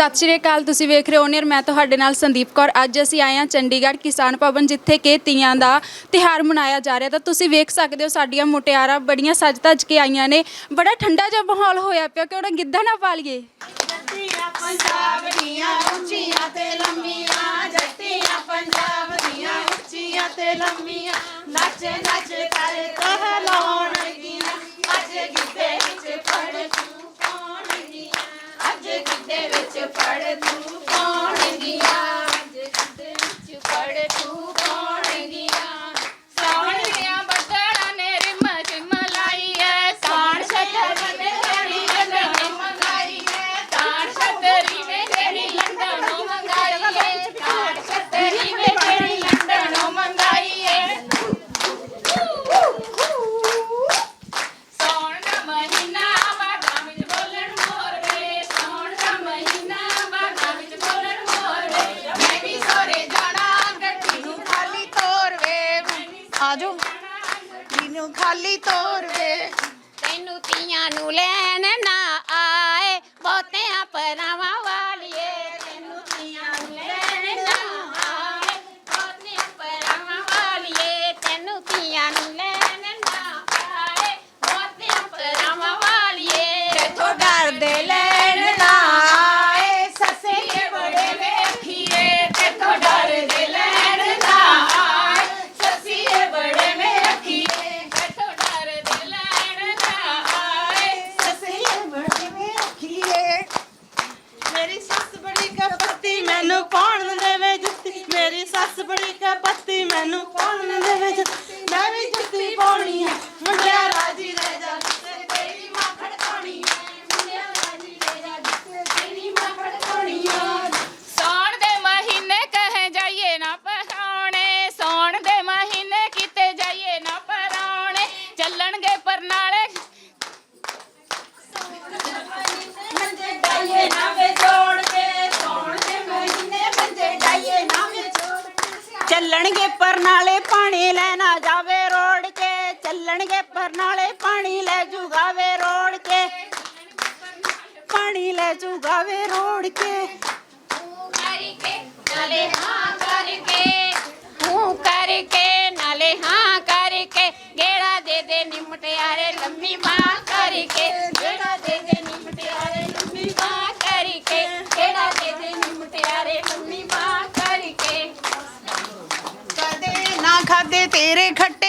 ਸਤਿ ਸ਼੍ਰੀ ਅਕਾਲ, ਤੁਸੀਂ ਵੇਖ ਰਹੇ ਹੋ ਨੀਅਰ ਮੈਂ ਤੁਹਾਡੇ ਨਾਲ ਸੰਦੀਪ ਕੌਰ। ਅੱਜ ਅਸੀਂ ਆਏ ਹਾਂ ਚੰਡੀਗੜ੍ਹ ਕਿਸਾਨ ਭਵਨ, ਜਿੱਥੇ ਕਿ ਤੀਆਂ ਦਾ ਤਿਹਾਰ ਮਨਾਇਆ ਜਾ ਰਿਹਾ। ਤਾਂ ਤੁਸੀਂ ਵੇਖ ਸਕਦੇ ਹੋ ਸਾਡੀਆਂ ਮੁਟਿਆਰਾਂ ਬੜੀਆਂ ਸੱਜ ਧੱਜ ਕੇ ਆਈਆਂ ਨੇ। ਬੜਾ ਠੰਡਾ ਜਿਹਾ ਮਾਹੌਲ ਹੋਇਆ ਪਿਆ ਕਿ ਉਹਨਾਂ ਗਿੱਧਾ ਨਾ ਪਾ ਲਈਏ ਪੰਜਾਬ ਦੀਆਂ ਉੱਚੀਆਂ ਤੇ ਲੰਮੀਆਂ, ਜੱਟੀਆਂ ਪੰਜਾਬ ਦੀਆਂ ਉੱਚੀਆਂ ਤੇ ਲੰਮੀਆਂ। ਨੱਚ ਨੱਚ ਕਰ ਕਹਿਲਾਉਣਗੀਆਂ ਅੱਜ ਗਿੱਧੇ ਵਿੱਚ ਪੜ ਤੂੰ ਪਾਉਣਗੀਆਂ ਅੱਜ ਗਿੱਧੇ ਵਿੱਚ ਪੜ ਤੂੰ ਪਾਉਣਗੀਆਂ ਅੱਜ ਗਿੱਧੇ ਵਿੱਚ ਪੜ ਤੂੰ ਪਾਉਣਗੀਆਂ ਸਾਵਣ ਦੀਆਂ ਬੱਦਲਾਂ ਨੇ ਰਿਮ ਝਿਮ ਲਾਈ ਐ ਸਾਣ ਛੱਤਰ ਨੇ ਤੇਰੀ ਲੰਡਨੋਂ ਮੰਗਾਈ ਐ ਸਾਣ ਛੱਤਰੀ ਨੇ ਤੇਰੀ ਲੰਡਨੋਂ ਮੰਗਾਈ ਐ ਸਾਣ ਛੱਤਰੀ ਨੇ ਤੇਰੀ ਲੰਡਨੋਂ ਮੰਗਾਈ ਐ ਸੌਣ ਦਾ ਮਹੀਨਾ ਬਾਗਾਂ ਵਿੱਚ ਬੋਲਣ ਮੋਰ ਵੇ ਸੌਣ ਦਾ ਮਹੀਨਾ ਬਾਗਾਂ ਵਿੱਚ ਬੋਲਣ ਮੋਰ ਵੇ ਮੈਂ ਵੀ ਸੋਰੇ ਜਾਣਾ ਗੱਡੀ ਨੂੰ ਖਾਲੀ ਤੋਰ ਵੇ ਆਜੋ ਨੂੰ ਖਾਲੀ ਤੋਰ ਵੇ ਤੈਨੂੰ ਤੀਆਂ ਨੂੰ ਲੈਣ ਨਾ ਆਏ ਬਹੁਤਿਆਂ ਪਰਾਵਾਂ ਵਾਲੀਏ ਤੈਨੂੰ ਤੀਆਂ ਨੂੰ ਲੈਣ ਨਾ ਆਏ ਬਹੁਤਿਆਂ ਪਰਾਵਾਂ ਵਾਲੀਏ ਤੈਨੂੰ ਤੀਆਂ ਨੂੰ ਲੈਣ ਨਾ ਆਏ ਬਹੁਤਿਆਂ ਪਰਾਵਾਂ ਵਾਲੀਏ ਤੇਥੋਂ ਡਰਦੇ ਲੈਣ ਨਾ ਆਏ ਸੱਸੇ ਬੜੇ ਵੇਖੀਏ ਤੇਥੋਂ ਡਰਦੇ ਲੈਣ ਨਾ ਆਏ ਸੱਸੀਏ ਬੜੇ ਵੇਖੀਏ ਤੈਥੋਂ ਡਰਦੇ ਲੈਣ ਨਾ ਆਏ ਸੱਸੀਏ ਬੜੇ ਵੇਖੀਏ ਮੇਰੀ ਸੱਸ ਬੜੀ ਕਪੱਤੀ ਮੈਨੂੰ ਪਾਉਣ ਨਾ ਦੇਵੇ ਜੁੱਤੀ ਮੇਰੀ ਸੱਸ ਬੜੀ ਕਪੱਤੀ ਮੈਨੂੰ ਪਾਉਣ ਨਾ ਦੇਵੇ ਜੁੱਤੀ ਮੈਂ ਵੀ ਜੁੱਤੀ ਪਾਉਣੀ ਹੈ ਮੁੰਡਿਆ ਰਾਜੀ ਰਹਿ ਜਾ ਜਿੱਥੇ ਤੇਰੀ ਮਾਂ ਖੜਕਾਉਣੀ ਹੈ ਮੁੰਡਿਆ ਰਾਜੀ ਰਹਿ ਜਾ ਜਿੱਥੇ ਤੇਰੀ ਮਾਂ ਖੜਕਾਉਣੀ ਹੈ ਸੌਣ ਦੇ ਮਹੀਨੇ ਕਹੇ ਜਾਈਏ ਨਾ ਪਰਾਉਣੇ ਸੌਣ ਦੇ ਮਹੀਨੇ ਕਿਤੇ ਜਾਈਏ ਨਾ ਪਰਾਉਣੇ ਚੱਲਣਗੇ ਪਰਨਾਲੇ ਮੰਜੇ ਡਾਈਏ ਨਾ ਵੇ ਜੋੜ ਕੇ ਸੌਣ ਦੇ ਮਹੀਨੇ ਮੰਜੇ ਡਾਈਏ ਨਾ ਵੇ ਜੋੜ ਕੇ ਚੱਲਣਗੇ ਪਰਨਾਲੇ ਪਾਣੀ ਲੈਣਾ ਜਾਵੇ ਰੋੜ ਕੇ ਚੱਲਣਗੇ ਪਰਨਾਲੇ ਪਾਣੀ ਲੈ ਜੂਗਾਵੇ ਰੋੜ ਕੇ। ਪਾਣੀ ਲੈ ਜੂਗਾਵੇ ਰੋੜ ਕੇ। ਕਰਕੇ ਨਾਲੇ ਹਾਂ ਕਰਕੇ। ਹੂੰ ਕਰਕੇ ਨਾਲੇ ਹਾਂ ਕਰਕੇ। ਗੇੜਾ ਦੇ ਦੇ ਨਿਮਟਿਆਰੇ ਲੰਮੀ ਬਾਹ ਕਰਕੇ। ਗੇੜਾ ਦੇ ਦੇ ਨਿਮਟਿਆਰੇ ਲੰਮੀ ਬਾਹ ਕਰਕੇ। ਗੇੜਾ ਦੇ ਦੇ ਨਿਮਟਿਆਰੇ ਲੰਮੀ ਬਾਹ ਕਰਕੇ। ਕਦੇ ਨਾ ਖਾਦੇ ਤੇਰੇ ਖੱਟੇ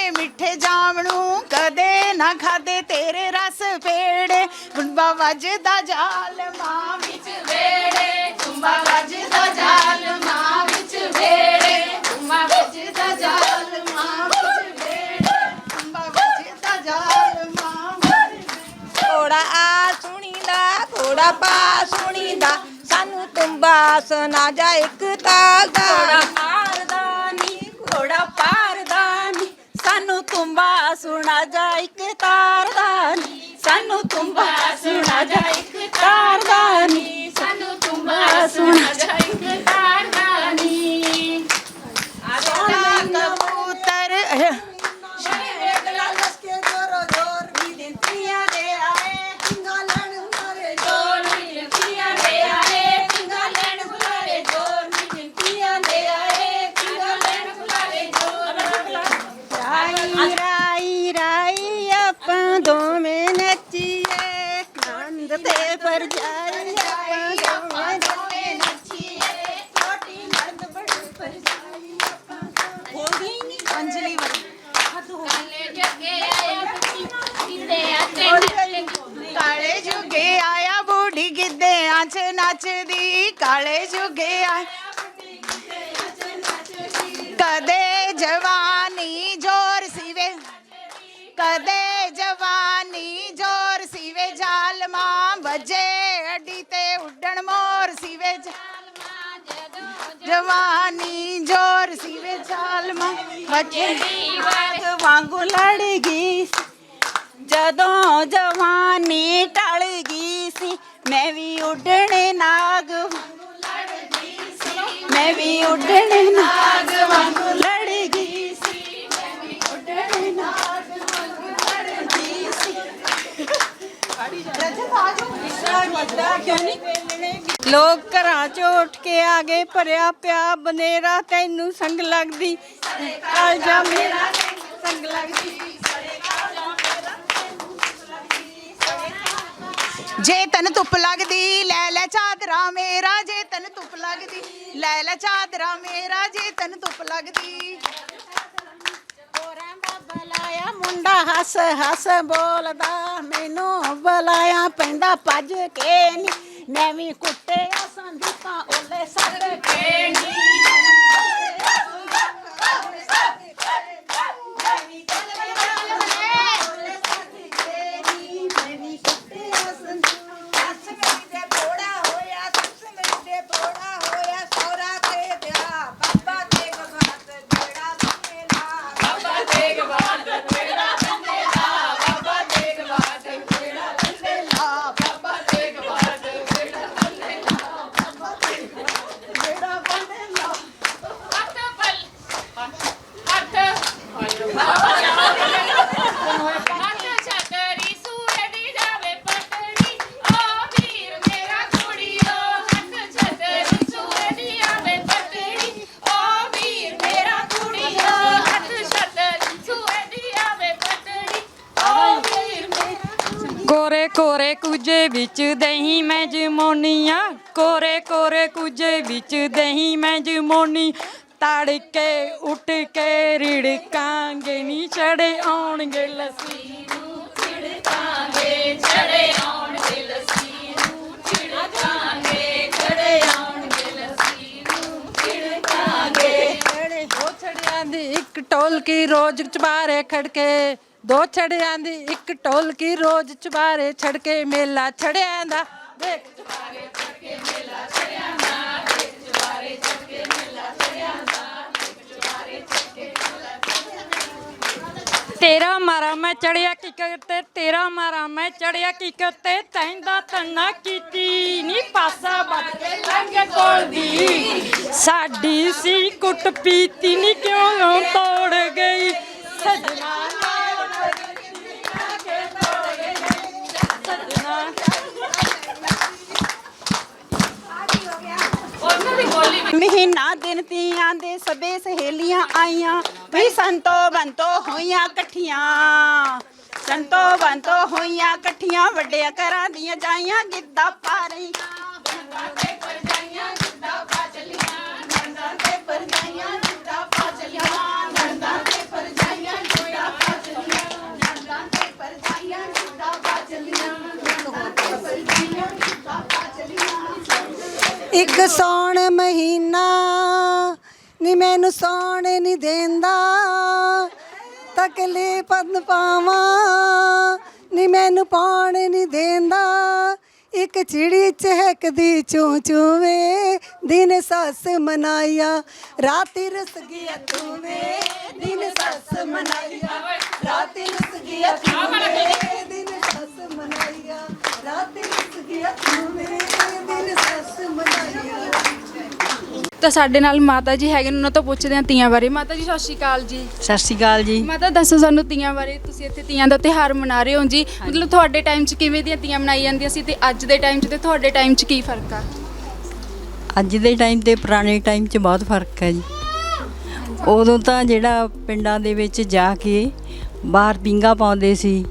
ਨਾ ਖਾਦੇ ਤੇਰੇ ਰਸ ਪੇੜੇ। ਗੁੰਬਾ ਵੱਜਦਾ ਜਾਲ ਮਾਂ ਵਿੱਚ ਵੇੜੇ। ਗੁੰਬਾ ਵੱਜਦਾ ਜਾਲ ਮਾਂ ਵਿੱਚ ਵੇੜੇ। ਗੁੰਬਾ ਵੱਜਦਾ ਜਾਲ ਮਾਂ ਵਿੱਚ ਵੇੜੇ। ਗੁੰਬਾ ਵੱਜਦਾ ਜਾਲ ਮਾਂ ਥੋੜਾ ਘੋੜਾ ਆ ਸੁਣੀਦਾ, ਘੋੜਾ ਪਾ ਸੁਣੀਦਾ। ਸਾਨੂੰ ਤੁੰਬਾ ਸੁਣਾ ਜਾ ਇੱਕ ਤਾਲ ਦਾ ਪਾਰਦਾ ਨੀ ਘੋੜਾ ਪਾਰਦਾ ਨੀ ਸਾਨੂੰ ਤੁੰਬਾ ਸੁਣਾ ਜਾ ਇੱਕ ਤਾਰ ਦਾ ਨੀ। ਸਾਨੂੰ ਤੁੰਬਾ ਸੁਣਾ ਜਾ ਇੱਕ ਤਾਰ ਦਾ ਨੀ। ਸਾਨੂੰ ਤੁੰਬਾ ਸੁਣਾ ਜਾ ਇੱਕ ਤਾਰ ਦਾ ਨੀ। ਸੋਨਾ ਕਬੂਤਰ ਜੋਰ ਨੀ ਪੀਆਂ ਦੇ ਆਏ ਪਿੰਗਾ ਲੈਣ ਬੁਲਾਰੇ ਜੋਰ ਨੀ ਪੀਆਂ ਦੇ ਆਏ ਪਿੰਗਾ ਲੈਣ ਬੁਲਾਰੇ ਜੋਰ ਰਾਈ ਰਾਈ ਰਾਈ ਆਪਾਂ ਦੋਵੇਂ ਨੱਚੀਏ ਨੰਦ ਤੇ ਪਰ ਜਾਈ ਆਪਾਂ ਦੋਵੇਂ ਦੋਵੇਂ ਨੱਚੀਏ ਛੋਟੀ ਨੰਦ ਬੜੀ ਪਰਜਾਈ ਆਪਾਂ ਬੋਲਦੀ ਹੀ ਨਹੀਂ ਅੰਜਲੀ ਵਾਲੀ ਹੱਥ ਹੋ ਕਾਲੇ ਜੱਗੇ ਆਇਆ ਕਿਤੇ ਆਤੇ ਕਾਲੇ ਜੁਗੇ ਆਇਆ ਬੂਢੀ ਗਿੱਧਿਆਂ 'ਚ ਨੱਚਦੀ। ਕਾਲੇ ਜੁਗੇ ਕਦੇ ਜਵਾਨੀ ਜਵਾਨੀ ਜੋਰ ਸੀਵੇ ਜ਼ਾਲਮਾ ਵੱਜੇ ਵਾਗ ਵਾਂਗੂ ਲੜ ਗਈ ਜਦੋਂ ਜਵਾਨੀ ਟਲ ਗਈ ਸੀ ਮੈਂ ਵੀ ਉੱਡਣੇ ਨਾਗ ਮੈਂ ਵੀ ਉੱਡਣੇ ਨਾਗ ਵਾਂਗੂ ਲੜ ਗਈ ਸੀ ਮੈਂ ਵੀ ਉੱਡਣੇ ਨਾਗ ਵਾਂਗੂ ਲੜ ਗਈ ਸੀ ਰਜਤ ਆਜੋ ਕਿਉਂ ਨਹੀਂ ਲੋਕ ਘਰਾਂ ਚੋਂ ਉੱਠ ਕੇ ਆ ਗਏ ਭਰਿਆ ਪਿਆ ਬਨੇਰਾ ਤੈਨੂੰ ਸੰਗ ਲੱਗਦੀ। ਕਾਲਜਾ ਮੇਰਾ ਸੰਗ ਲੱਗਦੀ। ਜੇ ਤਨ ਧੁੱਪ ਲੱਗਦੀ, ਲੈ ਲੈ ਚਾਦਰਾ ਮੇਰਾ, ਜੇ ਤਨ ਧੁੱਪ ਲੱਗਦੀ, ਲੈ ਲੈ ਚਾਦਰਾ ਮੇਰਾ, ਜੇ ਤਨ ਧੁੱਪ ਲੱਗਦੀ। ਹੋਰਾਂ ਦਾ ਬੁਲਾਇਆ, ਮੁੰਡਾ ਹੱਸ ਹੱਸ ਬੋਲਦਾ, ਮੈਨੂੰ ਬੁਲਾਇਆ, ਪੈਂਦਾ ਭੱਜ ਕੇ ਨੀ। ਮੈਂ ਵੀ ਕੁੱਟੇ ਆ ਸੰਦੀਪਾਂ ਓਲੇ ਸੱਟ ਕੇ ਨੀ ਹੱਥ ਪਲ ਹੱਥ ਹੱਥ ਛਤਰੀ ਸੂਏ ਦੀ ਜਾਵੇ ਪਟੜੀ ਓ ਵੀਰ ਮੇਰਾ ਕੁੜੀਓ ਹੱਥ ਛਤਰੀ ਸੂਏ ਦੀ ਆਵੇ ਪਟੜੀ ਓ ਵੀਰ ਮੇਰਾ ਕੁੜੀਓ ਹੱਥ ਛਤਰੀ ਸੂਏ ਦੀ ਆਵੇ ਪਟੜੀ ਓ ਵੀਰ ਮੇਰਾ ਕੋਰੇ ਕੋਰੇ ਕੁਝੇ ਵਿੱਚ ਦਹੀਂ ਮੈਂ ਜਮੋਨੀਆਂ ਕੋਰੇ ਕੋਰੇ ਕੁਝੇ ਵਿੱਚ ਦਹੀਂ ਮੈਂ ਜਮੋਨੀ ਤੜਕੇ ਉੱਠ ਕੇ ਰਿੜਕਾਂਗੇ ਨੀ, ਚੜੇ ਆਉਣਗੇ ਲੱਸੀ ਨੂੰ। ਛਿੜਕਾਂਗੇ ਛੜੇ ਆਉਣਗੇ ਲੱਸੀ ਨੂੰ। ਛਿੜਕਾਂਗੇ ਛੜੇ ਆਉਣਗੇ ਲੱਸੀ ਨੂੰ। ਛਿੜਕਾਂਗੇ ਦੋ ਛੜਿਆਂ ਦੀ ਇੱਕ ਢੋਲਕੀ ਰੋਜ਼ ਚਬਾਰੇ ਖੜਕੇ। ਦੋ ਛੜਿਆਂ ਦੀ, ਇੱਕ ਢੋਲਕੀ ਰੋਜ਼ ਚੁਬਾਰੇ ਚਬਾਰੇ ਛੜਕੇ ਮੇਲਾ ਛੜਿਆਂ ਦਾ, ਦੇਖ ਤੇਰਾ ਮਾਰਾ ਮੈਂ ਚੜਿਆ ਕੀ ਕਰਤੇ, ਤੇਰਾ ਮਾਰਾ ਮੈਂ ਚੜਿਆ ਕੀ ਤੇ ਤੈਂਦਾ ਤੰਨਾ ਕੀਤੀ ਨੀ ਪਾਸਾ ਵੱਟ ਕੇ ਲੰਘ ਕੋਲ ਦੀ ਸਾਡੀ ਸੀ ਕੁੱਟ ਪੀਤੀ ਨੀ ਕਿਉਂ ਤੋੜ ਗਈ? ਸਜਣਾ ਨਾਲ ਸਜਣਾ ਉਹਨਾਂ ਦੀ ਬੋਲੀ ਮਹੀਨਾ ਦਿਨ ਤੀਆਂ ਦੇ ਸਭੇ ਸਹੇਲੀਆਂ ਆਈਆਂ। ਵੀ ਸੰਤੋ ਬੰਤੋ ਹੋਈਆਂ ਇਕੱਠੀਆਂ। ਸੰਤੋ ਬੰਤੋ ਹੋਈਆਂ ਇਕੱਠੀਆਂ, ਵੱਡਿਆਂ ਘਰਾਂ ਦੀਆਂ ਜਾਈਆਂ ਗਿੱਧਾ ਪਾ ਰਹੀਆਂ ਨੰਦਾਂ ਤੇ ਪਰਜਾਈਆਂ ਗਿੱਧਾ ਪਾ ਚਲੀਆਂ ਨੰਦਾਂ ਤੇ ਪਰਜਾਈਆਂ ਗਿੱਧਾ ਪਾ ਚਲੀਆਂ ਨੰਦਾਂ ਤੇ ਪਰਜਾਈਆਂ ਗਿੱਧਾ ਪਾ ਚਲੀਆਂ ਨੰਦਾਂ ਤੇ ਪਰਜਾਈਆਂ ਗਿੱਧਾ ਪਾ ਚਲੀਆਂ ਨੰਦਾਂ ਤੇ ਪਰਜਾਈਆਂ ਗਿੱਧਾ ਪਾ ਚਲੀਆਂ ਇੱਕ ਸੌਣ ਮਹੀਨਾ ਨੀ ਮੈਨੂੰ ਸੌਣ ਨਹੀਂ ਦੇਂਦਾ। ਤਕਲੇ ਪਦ ਪਾਵਾਂ ਨੀ ਮੈਨੂੰ ਪਾਉਣ ਨਹੀਂ ਦੇਂਦਾ। ਇੱਕ ਚਿੜੀ ਚਹਿਕਦੀ ਚੂੰ ਚੂਵੇ ਦਿਨ ਸੱਸ ਮਨਾਇਆ ਰਾਤੀ ਰਸ ਗਿਆ ਵੇ ਦਿਨ ਸੱਸ ਮਨਾਇਆ, ਰਾਤੀ ਰਸ ਗਿਆ ਤੂੰ ਵੇ ਦਿਨ ਸੱਸ ਮਨਾਇਆ, ਰਾਤੀ ਰਸ ਗਿਆ ਤੂੰ ਵੇ ਦਿਨ ਸੱਸ ਮਨਾਇਆ। ਤਾਂ ਸਾਡੇ ਨਾਲ ਮਾਤਾ ਜੀ ਹੈਗੇ ਨੇ ਉਹਨਾਂ ਤੋਂ ਪੁੱਛਦੇ ਹਾਂ ਤੀਆਂ ਬਾਰੇ। ਮਾਤਾ ਜੀ ਸਤਿ ਸ਼੍ਰੀ ਅਕਾਲ ਜੀ। ਸਤਿ ਸ਼੍ਰੀ ਅਕਾਲ ਜੀ। ਮਾਤਾ ਦੱਸੋ ਸਾਨੂੰ ਤੀਆਂ ਬਾਰੇ। ਤੁਸੀਂ ਇੱਥੇ ਤੀਆਂ ਦਾ ਤਿਉਹਾਰ ਮਨਾ ਰਹੇ ਹੋ ਜੀ। ਮਤਲਬ ਤੁਹਾਡੇ ਟਾਈਮ 'ਚ ਕਿਵੇਂ ਦੀਆਂ ਤੀਆਂ ਮਨਾਈ ਜਾਂਦੀਆਂ ਸੀ ਤੇ ਅੱਜ ਦੇ ਟਾਈਮ 'ਚ ਤੇ ਤੁਹਾਡੇ ਟਾਈਮ 'ਚ ਕੀ ਫ਼ਰਕ ਆ? ਅੱਜ ਦੇ ਟਾਈਮ ਤੇ ਪੁਰਾਣੇ ਟਾਈਮ 'ਚ ਬਹੁਤ ਫ਼ਰਕ ਹੈ ਜੀ। ਉਦੋਂ ਤਾਂ ਜਿਹੜਾ ਪਿੰਡਾਂ ਦੇ ਵਿੱਚ ਜਾ ਕੇ ਬਾਹਰ ਪਿੰਗਾ ਪਾਉਂਦੇ ਸੀ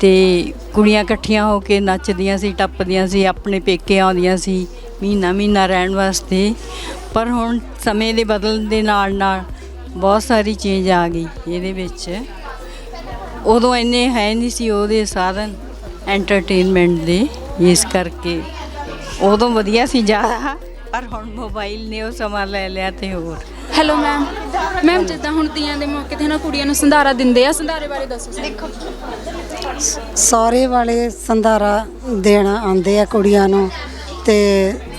ਤੇ ਕੁੜੀਆਂ ਇਕੱਠੀਆਂ ਹੋ ਕੇ ਨੱਚਦੀਆਂ ਸੀ ਟੱਪਦੀਆਂ ਸੀ ਆਪਣੇ ਪੇਕੇ ਆਉਂਦੀਆਂ ਸੀ ਮਹੀਨਾ ਮਹੀਨਾ ਰਹਿਣ ਵਾਸਤੇ। ਪਰ ਹੁਣ ਸਮੇਂ ਦੇ ਬਦਲਣ ਦੇ ਨਾਲ ਨਾਲ ਬਹੁਤ ਸਾਰੀ ਚੇਂਜ ਆ ਗਈ ਇਹਦੇ ਵਿੱਚ। ਉਦੋਂ ਇੰਨੇ ਹੈ ਨਹੀਂ ਸੀ ਉਹਦੇ ਸਾਧਨ ਐਂਟਰਟੇਨਮੈਂਟ ਦੇ ਇਸ ਕਰਕੇ। ਉਦੋਂ ਵਧੀਆ ਸੀ ਜ਼ਿਆਦਾ ਪਰ ਹੁਣ ਮੋਬਾਈਲ ਨੇ ਉਹ ਸਮਾਂ ਲੈ ਲਿਆ ਤੇ ਹੋਰ। ਹੈਲੋ ਮੈਮ ਮੈਮ ਜਿੱਦਾਂ ਹੁਣ ਤੀਆਂ ਦੇ ਮੌਕੇ ਤੇ ਨਾ ਕੁੜੀਆਂ ਨੂੰ ਸੰਧਾਰਾ ਦਿੰਦੇ ਆ ਸੰਧਾਰੇ ਬਾਰੇ ਦੱਸੋ ਦੇਖੋ ਸਹੁਰੇ ਵਾਲੇ ਸੰਧਾਰਾ ਦੇਣ ਆਉਂਦੇ ਆ ਕੁੜੀਆਂ ਨੂੰ ਤੇ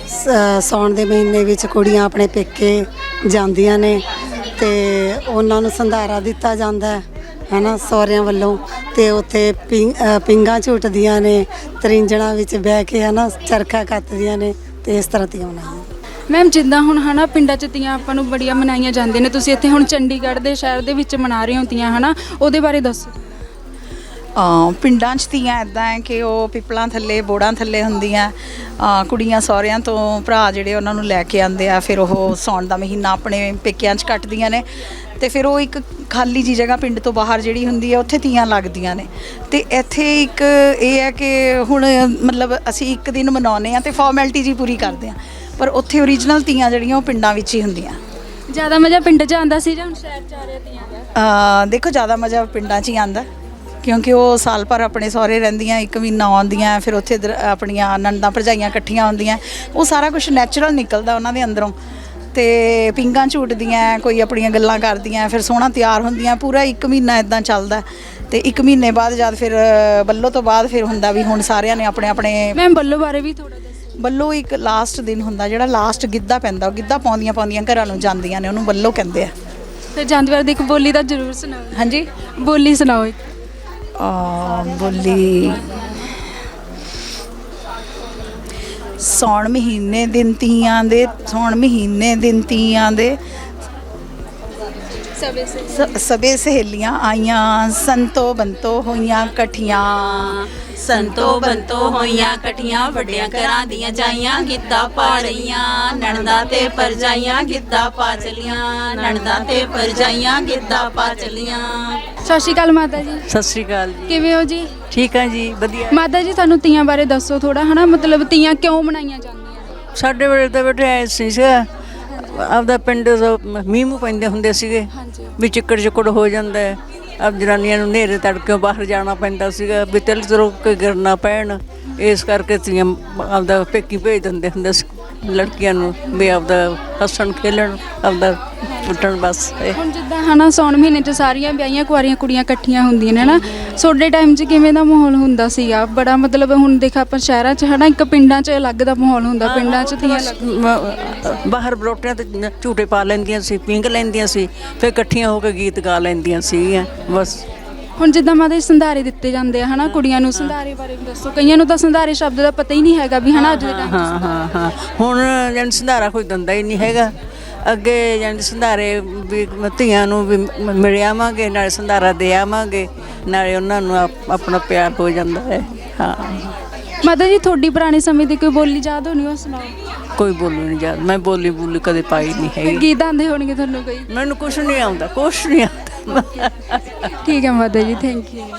ਸ- ਸਾਉਣ ਦੇ ਮਹੀਨੇ ਵਿੱਚ ਕੁੜੀਆਂ ਆਪਣੇ ਪੇਕੇ ਜਾਂਦੀਆਂ ਨੇ ਤੇ ਉਹਨਾਂ ਨੂੰ ਸੰਧਾਰਾ ਦਿੱਤਾ ਜਾਂਦਾ ਹੈ ਹੈਨਾ ਸਹੁਰਿਆਂ ਵੱਲੋਂ ਤੇ ਉੱਥੇ ਪਿੰ- ਅ, ਪਿੰਗਾਂ ਝੂਟਦੀਆਂ ਨੇ ਤਰਿੰਜਣਾ ਵਿੱਚ ਬਹਿ ਕੇ ਹਨਾ ਚਰਖਾ ਕੱਤਦੀਆਂ ਨੇ ਤੇ ਇਸ ਤਰ੍ਹਾਂ ਦੀਆਂ ਮਨਾਈਆਂ ਮੈਮ ਜਿੱਦਾਂ ਹੁਣ ਹਨਾ ਪਿੰਡਾਂ 'ਚ ਤੀਆਂ ਆਪਾਂ ਨੂੰ ਬੜੀਆਂ ਮਨਾਈਆਂ ਜਾਂਦੀਆਂ ਨੇ ਤੁਸੀਂ ਇੱਥੇ ਹੁਣ ਚੰਡੀਗੜ੍ਹ ਦੇ ਸ਼ਹਿਰ ਦੇ ਵਿੱਚ ਮਨਾ ਰਹੇ ਹੋ ਤੀਆਂ ਹਨਾ ਉਹਦੇ ਬਾਰੇ ਦੱਸੋ। ਪਿੰਡਾਂ 'ਚ ਤੀਆਂ ਇਦਾਂ ਹੈ ਕਿ ਉਹ ਪਿੱਪਲਾਂ ਥੱਲੇ ਬੋੜਾਂ ਥੱਲੇ ਹੁੰਦੀਆਂ। ਅ, ਕੁੜੀਆਂ ਸਹੁਰਿਆਂ ਤੋਂ ਭਰਾ ਜਿਹੜੇ ਉਹਨਾਂ ਨੂੰ ਲੈ ਕੇ ਆਉਂਦੇ ਆ ਫਿਰ ਉਹ ਸੌਣ ਦਾ ਮਹੀਨਾ ਆਪਣੇ ਪੇਕਿਆਂ 'ਚ ਕੱਟਦੀਆਂ ਨੇ। ਤੇ ਫਿਰ ਉਹ ਇੱਕ ਖਾਲੀ ਜੀ ਜਗ੍ਹਾ ਪਿੰਡ ਤੋਂ ਬਾਹਰ ਜਿਹੜੀ ਹੁੰਦੀ ਹੈ ਉੱਥੇ ਤੀਆਂ ਲੱਗਦੀਆਂ ਨੇ। ਤੇ ਇੱਥੇ ਇੱਕ ਇਹ ਹੈ ਕਿ ਹੁਣ ਮਤਲਬ ਅਸੀਂ ਇੱਕ ਦਿਨ ਮਨਾਉਂਦੇ ਆ ਤੇ ਫਾਰਮੈਲਿਟੀ ਜੀ ਪੂਰੀ ਕਰਦੇ ਆ ਪਰ ਉੱਥੇ ਓਰੀਜਨਲ ਤੀਆਂ ਜਿਹੜੀਆਂ ਉਹ ਪਿੰਡਾਂ ਵਿੱਚ ਹੀ ਹੁੰਦੀਆਂ। ਜ਼ਿਆਦਾ ਮਜ਼ਾ ਪਿੰਡ 'ਚ ਆਉਂਦਾ ਸੀ ਜਾਂ ਹੁਣ ਸ਼ਹਿਰ 'ਚ ਆ ਰਿਹਾ ਤੀਆਂ ਦਾ ਅ, ਦੇਖੋ ਜ਼ਿਆਦਾ ਮਜ਼ਾ ਪਿੰਡਾਂ 'ਚ ਹੀ ਆਂਦਾ ਕਿਉਂਕਿ ਉਹ ਸਾਲ ਭਰ ਆਪਣੇ ਸਹੁਰੇ ਰਹਿੰਦੀਆਂ ਇੱਕ ਮਹੀਨਾ ਆਉਂਦੀਆਂ ਫਿਰ ਉੱਥੇ ਦਰ- ਆਪਣੀਆਂ ਨਣਦਾਂ ਭਰਜਾਈਆਂ ਇਕੱਠੀਆਂ ਹੁੰਦੀਆਂ। ਉਹ ਸਾਰਾ ਕੁਝ ਨੈਚੁਰਲ ਨਿਕਲਦਾ ਉਹਨਾਂ ਦੇ ਅੰਦਰੋਂ। ਤੇ ਪਿੰਗਾਂ ਝੂਟਦੀਆਂ ਕੋਈ ਆਪਣੀਆਂ ਗੱਲਾਂ ਕਰਦੀਆਂ ਫਿਰ ਸੋਹਣਾ ਤਿਆਰ ਹੁੰਦੀਆਂ ਪੂਰਾ ਇੱਕ ਮਹੀਨਾ ਇਦਾਂ ਚੱਲਦਾ। ਤੇ ਇੱਕ ਮਹੀਨੇ ਬਾਅਦ ਜਦ ਫਿਰ ਅ, ਬੱਲੋ ਤੋਂ ਬਾਅਦ ਫਿਰ ਹੁੰਦਾ ਵੀ ਹੁਣ ਸਾਰਿਆਂ ਨੇ ਆਪਣੇ ਆਪਣੇ ਮੈਮ ਬੱਲੋ ਬਾਰੇ ਵੀ ਥੋੜਾ ਦੱਸੋ। ਬੱਲੋ ਇੱਕ ਲਾਸਟ ਦਿਨ ਹੁੰਦਾ ਜਿਹੜਾ ਲਾਸਟ ਗਿੱਧਾ ਪੈਂਦਾ ਉਹ ਗਿੱਧਾ ਪਾਉਂਦੀਆਂ ਪਾਉਂਦੀਆਂ ਘਰਾਂ ਨੂੰ ਜਾਂਦੀਆਂ ਨੇ ਉਹਨੂੰ ਬੱਲੋ ਕਹਿੰਦੇ ਆ। ਫਿਰ ਜਾਂਦੀ ਵਾਰ ਦੀ ਇੱਕ ਬੋਲੀ ਦਾ ਜ਼ਰੂਰ ਸੁਣਾਓ। ਹਾਂਜੀ? ਬੋਲੀ ਸੁਣਾਓ ਇੱਕ। ਬੋਲੀ। ਸੌਣ ਮਹੀਨੇ ਦਿਨ ਤੀਆਂ ਦੇ ਸੌਣ ਮਹੀਨੇ ਦਿਨ ਤੀਆਂ ਦੇ। ਸੇ ਸਭੇ ਸਹੇਲੀਆਂ ਆਈਆਂ ਸੰਤੋ ਬੰਤੋ ਹੋਈਆਂ ਇਕੱਠੀਆਂ ਸੰਤੋ ਬੰਤੋ ਹੋਈਆਂ ਇਕੱਠੀਆਂ ਵੱਡਿਆਂ ਘਰਾਂ ਦੀਆਂ ਜਾਈਆਂ ਗਿੱਧਾ ਪਾ ਰਹੀਆਂ। ਨਣਦਾ ਤੇ ਪਰਜਾਈਆਂ ਗਿੱਧਾ ਪਾ ਚਲੀਆਂ। ਨਣਦਾ ਤੇ ਪਰਜਾਈਆਂ ਗਿੱਧਾ ਪਾ ਚਲੀਆਂ। ਸਤਿ ਸ਼੍ਰੀ ਅਕਾਲ ਮਾਤਾ ਜੀ। ਸਤਿ ਸ੍ਰੀ ਅਕਾਲ ਜੀ। ਕਿਵੇਂ ਹੋ ਜੀ? ਠੀਕ ਆ ਜੀ ਵਧੀਆ। ਮਾਤਾ ਜੀ ਤੁਹਾਨੂੰ ਤੀਆਂ ਬਾਰੇ ਦੱਸੋ ਥੋੜਾ ਹਨਾ? ਮਤਲਬ ਤੀਆਂ ਕਿਉਂ ਮਨਾਈਆਂ ਜਾਂਦੀਆਂ? ਸਾਡੇ ਵੇਲੇ ਤਾਂ ਬੇਟੇ ਐ ਸੀ ਸੀਗਾ ਆਪਦਾ ਪਿੰਡ ਦਾ ਮੀਂਹ ਮੂੰਹ ਪੈਂਦੇ ਹੁੰਦੇ ਸੀਗੇ। ਹਾਂਜੀ। ਵੀ ਚਿੱਕੜ ਚਿੱਕੜ ਹੋ ਜਾਂਦਾ ਹੈ। ਆਪ ਜਨਾਨੀਆਂ ਨੂੰ ਨੇਰੇ ਤੜਕੇ ਬਾਹਰ ਜਾਣਾ ਪੈਂਦਾ ਸੀਗਾ ਵੀ ਤਿਲ ਤਰੋ ਕੇ ਗਿਰਨਾ ਪੈਣ। ਇਸ ਕਰਕੇ ਤੀਆਂ ਆਪਦਾ ਪੇਕੀ ਭੇਜ ਦਿੰਦੇ ਹੁੰਦੇ ਸੀ। ਲੜਕੀਆਂ ਨੂੰ ਵੀ ਆਪਦਾ ਹੱਸਣ ਖੇਲਣ ਆਪਦਾ ਉੱਠਣ ਬਸ ਇਹ। ਹੁਣ ਜਿੱਦਾਂ ਹਨਾ ਸੌਣ ਮਹੀਨੇ 'ਚ ਸਾਰੀਆਂ ਵਿਆਹੀਆਂ ਕੁਆਰੀਆਂ ਕੁੜੀਆਂ ਇਕੱਠੀਆਂ ਹੁੰਦੀਆਂ ਨੇ ਹਨਾ। ਤੁਹਾਡੇ ਟਾਈਮ 'ਚ ਕਿਵੇਂ ਦਾ ਮਾਹੌਲ ਹੁੰਦਾ ਸੀਗਾ? ਬੜਾ ਮਤਲਬ ਹੁਣ ਦੇਖ ਆਪਾਂ ਸ਼ਹਿਰਾਂ 'ਚ ਹਨਾ ਇੱਕ ਪਿੰਡਾਂ 'ਚ ਅਲੱਗ ਦਾ ਮਾਹੌਲ ਹੁੰਦਾ ਪਿੰਡਾਂ 'ਚ ਮ- ਬਾਹਰ ਬਰੋਟਿਆਂ ਤੇ ਝੂਟੇ ਪਾ ਲੈਂਦੀਆਂ ਸੀ ਪਿੰਗ ਲੈਂਦੀਆਂ ਸੀ ਫਿਰ ਇਕੱਠੀਆਂ ਹੋ ਕੇ ਗੀਤ ਗਾ ਲੈਂਦੀਆਂ ਸੀਗੀਆਂ ਬਸ। ਹੁਣ ਜਿੱਦਾਂ ਮਾਦੇ ਸੰਧਾਰੇ ਦਿੱਤੇ ਜਾਂਦੇ ਆ ਹਨਾ ਕੁੜੀਆਂ ਨੂੰ ਸੰਧਾਰੇ ਬਾਰੇ ਵੀ ਦੱਸੋ। ਕਈਆਂ ਨੂੰ ਤਾਂ ਸੰਧਾਰੇ ਸ਼ਬਦ ਦਾ ਪਤਾ ਹੀ ਨਹੀਂ ਹੈਗਾ ਵੀ ਹਨਾ ਅੱਜ ਦੇ ਟਾਈਮ ਹਾਂ ਹਾਂ ਹਾਂ। ਹੁਣ ਜਨ ਸੰਧਾਰਾ ਕੋਈ ਦੰਦਾ ਹੀ ਨਹੀਂ ਹੈਗਾ। ਅੱਗੇ ਜਨ ਸੰਧਾਰੇ ਵੀ ਧੀਆਂ ਨੂੰ ਵੀ ਮ- ਮਿਲ ਆਵਾਂਗੇ ਨਾਲੇ ਸੰਧਾਰਾ ਦੇ ਆਵਾਂਗੇ ਨਾਲੇ ਉਹਨਾਂ ਨੂੰ ਆਪ- ਆਪਣਾ ਪਿਆਰ ਹੋ ਜਾਂਦਾ ਹੈ। ਹਾਂ। ਮਾਤਾ ਜੀ ਤੁਹਾਡੀ ਪੁਰਾਣੇ ਸਮੇਂ ਦੀ ਕੋਈ ਬੋਲੀ ਯਾਦ ਹੋਣੀ ਉਹ ਸੁਣਾਓ ਕੋਈ ਬੋਲੂ ਨਹੀਂ ਯਾਦ। ਮੈਂ ਬੋਲੀ ਬੋਲੀ ਕਦੇ ਪਾਈ ਨਹੀਂ ਹੈਗੀ। ਗੀਤ ਆਉਂਦੇ ਹੋਣਗੇ ਤੁਹਾਨੂੰ ਕੋਈ? ਮੈਨੂੰ ਕੁਝ ਨਹੀਂ ਆਉਂਦਾ ਕੁਝ ਨਹੀਂ ਆਉਂਦਾ। ਠੀਕ ਹੈ ਮਾਤਾ ਜੀ ਥੈਂਕ ਯੂ